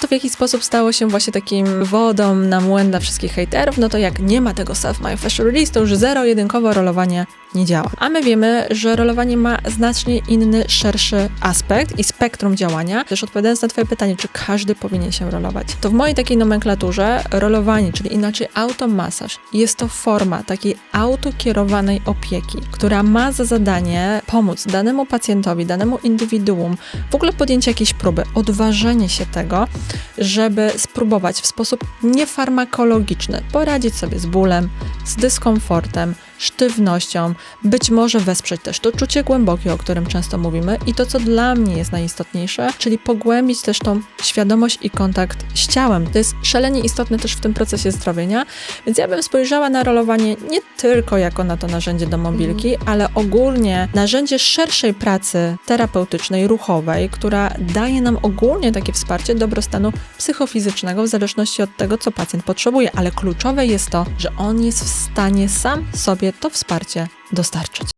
to w jakiś sposób stało się właśnie takim wodą na młyn dla wszystkich hejterów, no to jak nie ma tego self my facial release, to już zero-jedynkowo rolowanie nie działa. A my wiemy, że rolowanie ma znacznie inny, szerszy aspekt i spektrum działania. Też odpowiadając na twoje pytanie, czy każdy powinien się rolować, to w mojej takiej nomenklaturze rolowanie, czyli inaczej automasaż, jest to forma takiej autokierowanej opieki, która ma za zadanie pomóc danemu pacjentowi, danemu indywiduum w ogóle podjęcie jakiejś próby, odważenie się tego, żeby spróbować w sposób niefarmakologiczny poradzić sobie z bólem, z dyskomfortem, sztywnością, być może wesprzeć też to czucie głębokie, o którym często mówimy i to, co dla mnie jest najistotniejsze, czyli pogłębić też tą świadomość i kontakt z ciałem. To jest szalenie istotne też w tym procesie zdrowienia, więc ja bym spojrzała na rolowanie nie tylko jako na to narzędzie do mobilki, ale ogólnie narzędzie szerszej pracy terapeutycznej, ruchowej, która daje nam ogólnie takie wsparcie dobrostanu psychofizycznego w zależności od tego, co pacjent potrzebuje, ale kluczowe jest to, że on jest w stanie sam sobie to wsparcie dostarczyć.